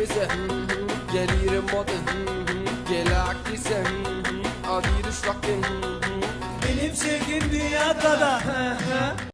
Krise Jeg lirer måte Gelen akrise Avir Benim sevgim dünya kadar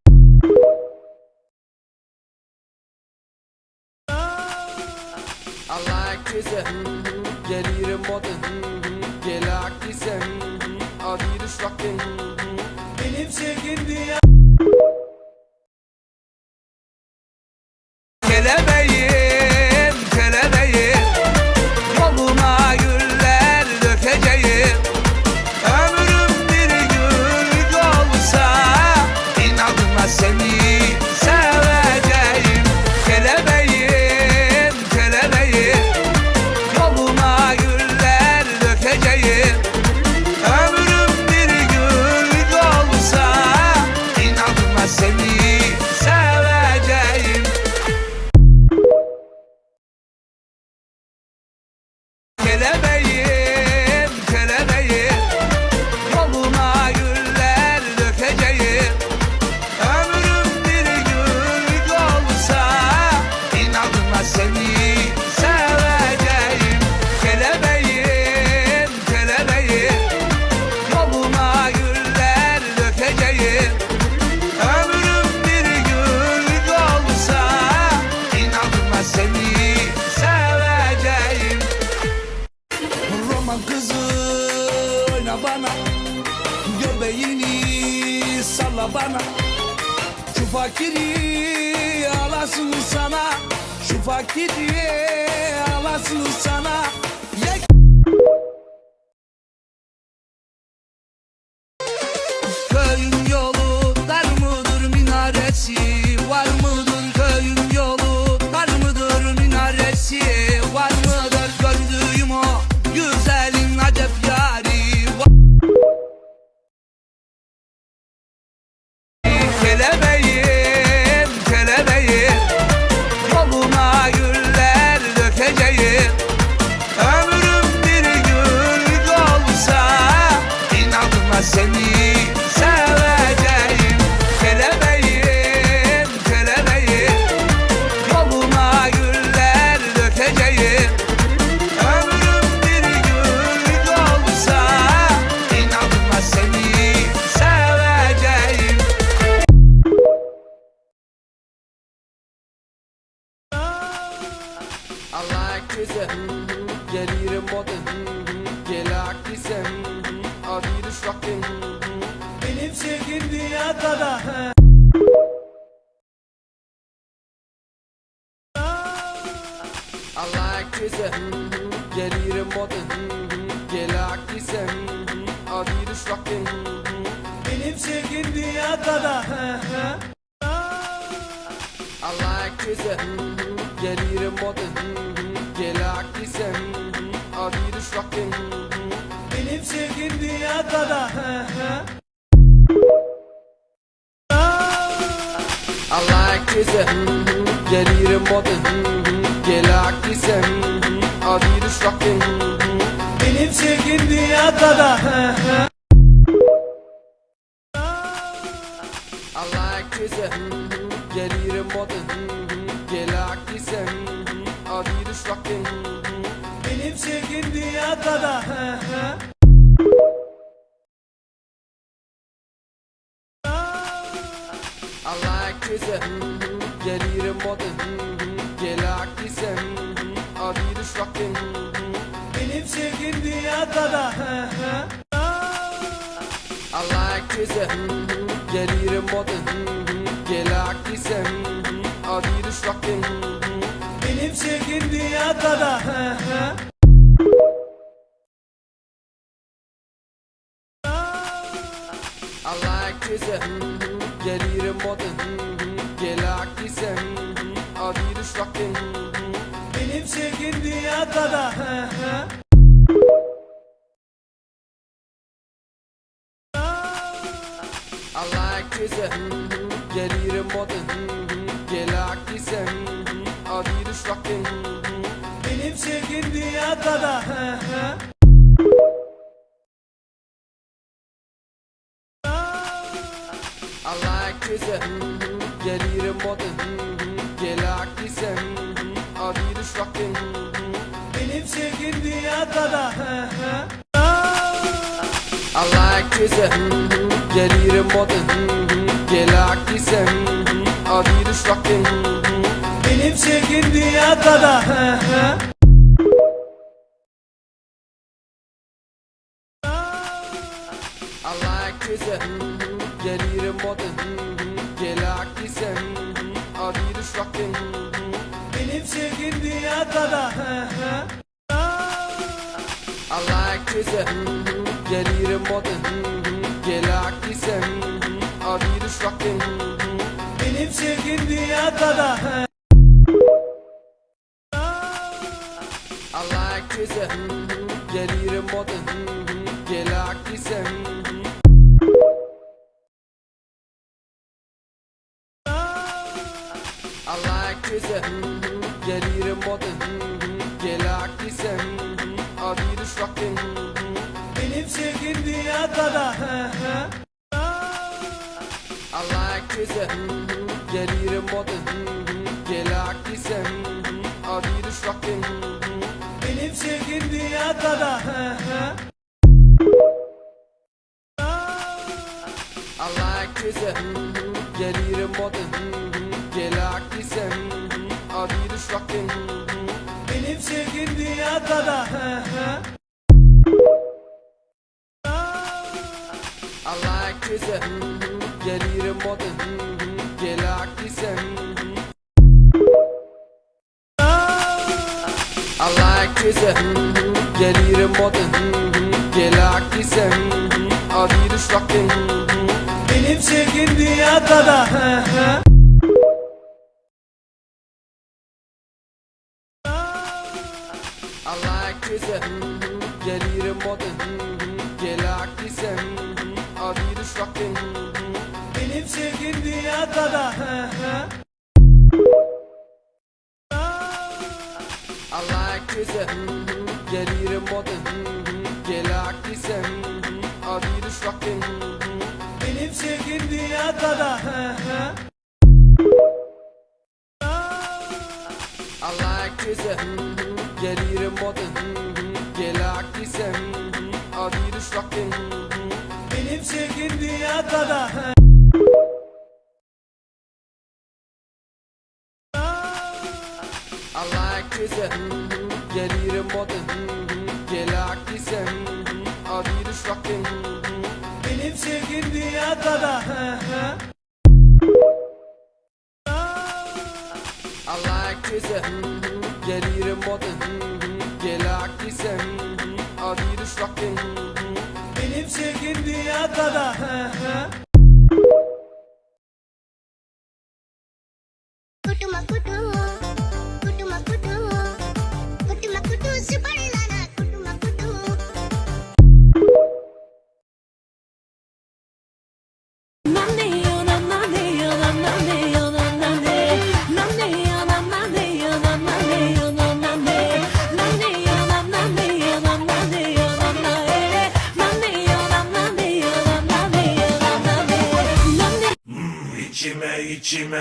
ماضي Gelakti sen Adil Benim sevgim dünyada da. Herkese Gelirim adı Gelakti sen Adil uşrakken Benim sevgim dünyada da. bize Gelir moda Gel akise Adil şakin Benim sevgim dünyada da. Allah akise Gelir moda Gel akise Adil şakin Benim sevgim dünyada da. Gelirim Gelirim modin Gel aklisem Adil uşrakin Benim sevgim dünyada da. Allah herkese Gelirim modin Gel aklisem Adil uşrakin Benim sevgim dünyada da. Allah herkese Gelirim modin Celak isem Adı düşrakim Benim sevgim dünyada da. Allah güzel Gelirim odun Celak isem Adı düşrakim Benim sevgim dünyada da Allah güzel sevgin dünyada da benim sevgim dünyada da. Allah herkese Gelirim o da. Gel herkese Allah herkese Gelirim o da. Gel herkese Avirüs vaktim Benim sevgim dünyada da. القضاء I'll be destructing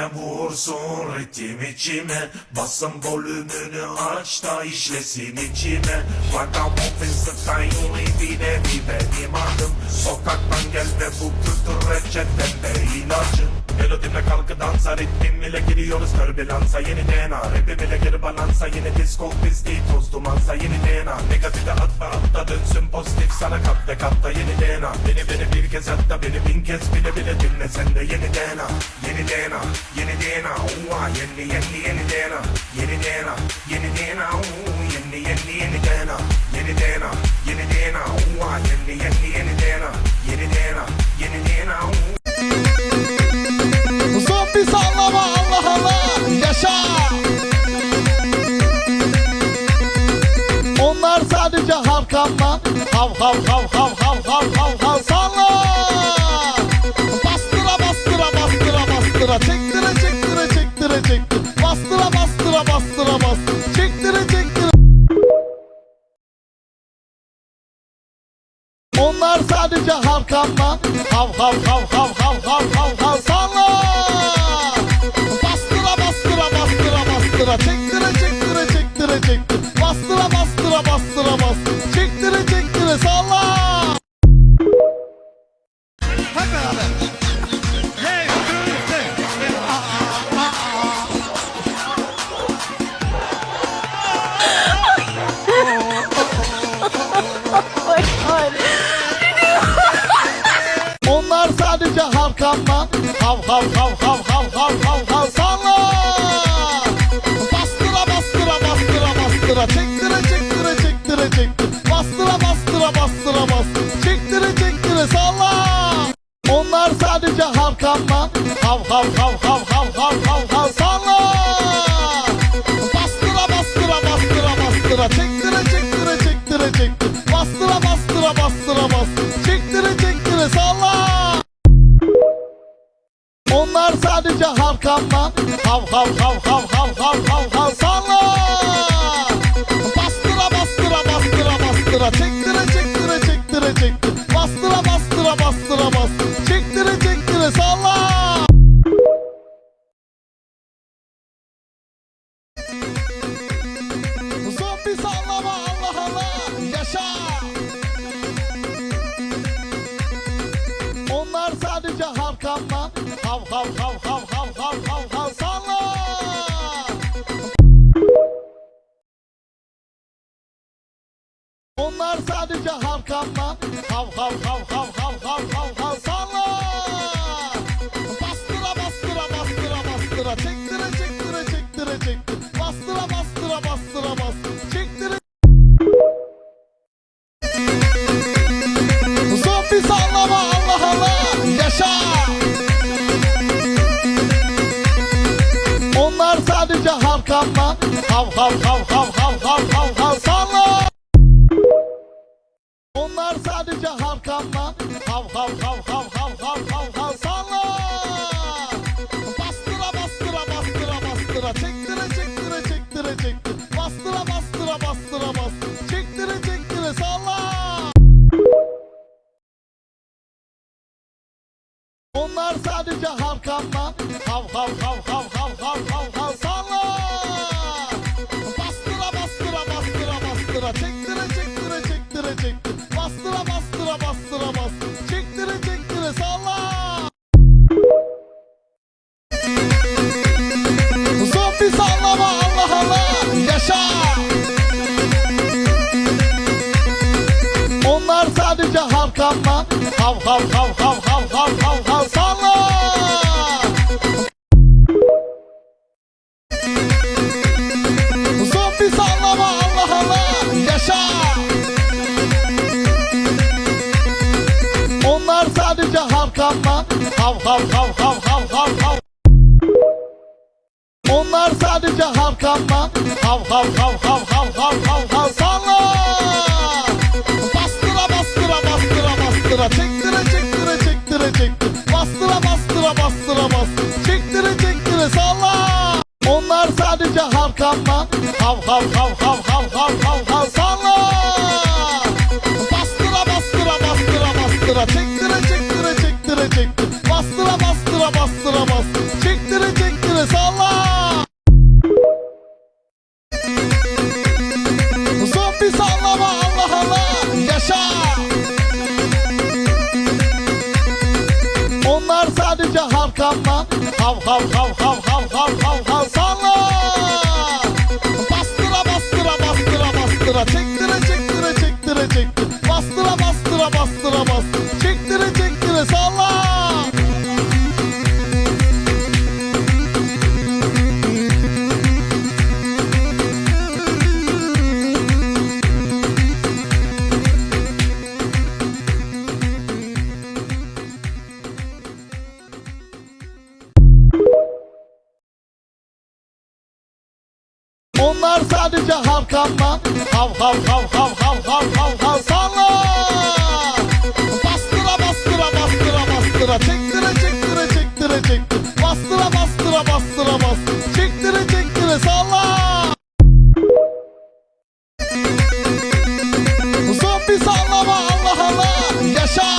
içime vursun ritim içime. Basın volümünü aç da işlesin içime. Vaka muffin style bir de benim adım Sokaktan gel ve bu kültür reçetemde ilacım Melodimle kalkı dansa ritmim ile giriyoruz türbülansa Yeni DNA rapim ile geri balansa Yeni disco biz değil toz dumansa Yeni DNA negatife atma atla dönsün pozitif sana kat ve katta yeni DNA Beni beni bir kez hatta beni bin kez bile bile dinle sen de yeni DNA Yeni DNA yeni DNA Uva yeni yeni yeni DNA Yeni DNA yeni DNA Yeni yeni yeni DNA Yeni DNA yeni DNA Uva yeni yeni Yeni hav hav hav hav hav hav hav salla. Bastıra bastıra bastıra bastıra çektire çektire çektire çektire bastıra bastıra bastıra bas çektire çektire. Onlar sadece harkamla hav hav hav hav hav hav hav hav Salla. Onlar sadece halkanma. Hav hav hav hav hav hav hav. how, how, bastıra bastıra sadece halkama Hav hav hav hav. hav hav hav hav hav hav hav Onlar sadece halkanma Hav hav hav hav hav hav hav hav Salla Bastıra bastıra bastıra bastıra Çektire çektire çektire çektir Bastıra bastıra bastıra bastıra Çektire çektire salla Onlar sadece halkanma Hav hav hav hav hav how, how, how, koca halkama Hav hav hav hav hav hav hav hav salla Bastıra bastıra bastıra bastıra Çektire çektire çektire çektir Bastıra bastıra bastıra bastıra Çektire çektire salla Son bir sallama Allah Allah Yaşa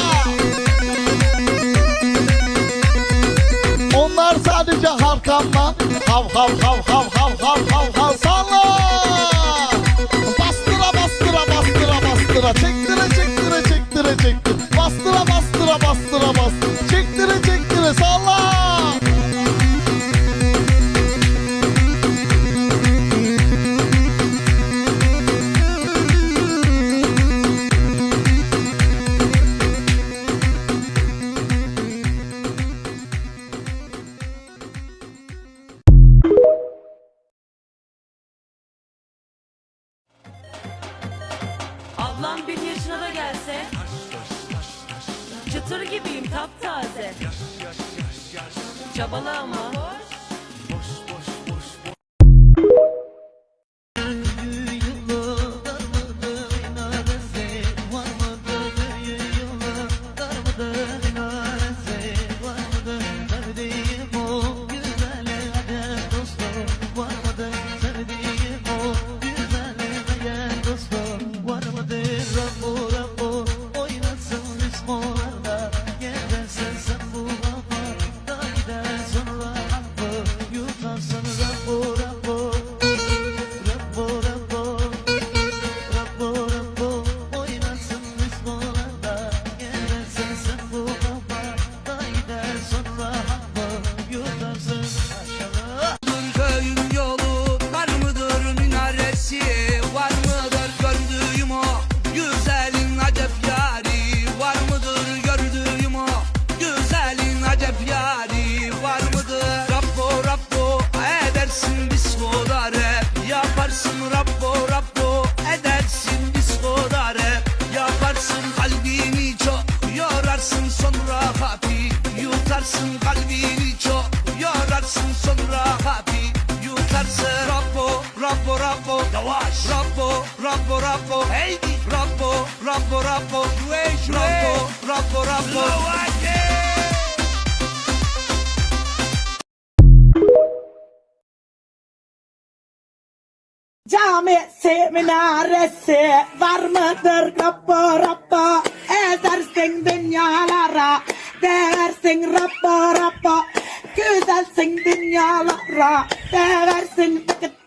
Onlar sadece halkama Hav hav hav hav çabalama. Rambo Rambo. Yavaş. Rambo Rambo Rambo. Hey. Rambo Rambo Rambo. Şuraya şuraya Rambo Rambo Rambo. Yavaş. Cami seminaresi var mıdır? Rabba Rabba Ezersin dünyalara Değersin Rabba Rabba Güzelsin dünyalara Değersin vakit